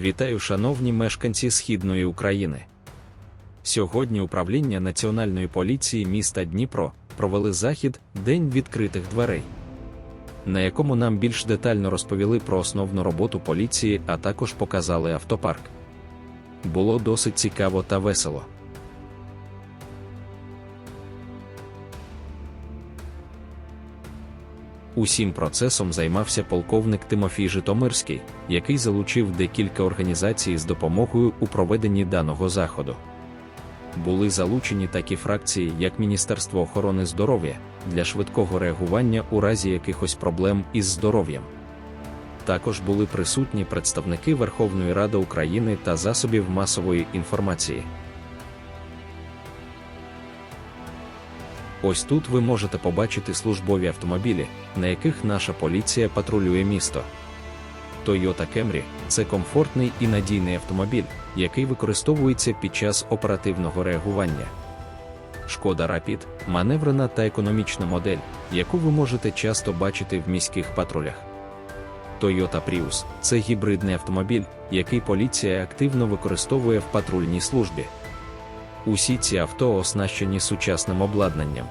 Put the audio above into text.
Вітаю, шановні мешканці Східної України. Сьогодні управління Національної поліції міста Дніпро провели захід День відкритих дверей, на якому нам більш детально розповіли про основну роботу поліції, а також показали автопарк. Було досить цікаво та весело. Усім процесом займався полковник Тимофій Житомирський, який залучив декілька організацій з допомогою у проведенні даного заходу. Були залучені такі фракції, як Міністерство охорони здоров'я для швидкого реагування у разі якихось проблем із здоров'ям. Також були присутні представники Верховної Ради України та засобів масової інформації. Ось тут ви можете побачити службові автомобілі, на яких наша поліція патрулює місто. Toyota Camry – це комфортний і надійний автомобіль, який використовується під час оперативного реагування. Шкода Rapid – маневрена та економічна модель, яку ви можете часто бачити в міських патрулях. Toyota Prius – це гібридний автомобіль, який поліція активно використовує в патрульній службі. Усі ці авто оснащені сучасним обладнанням,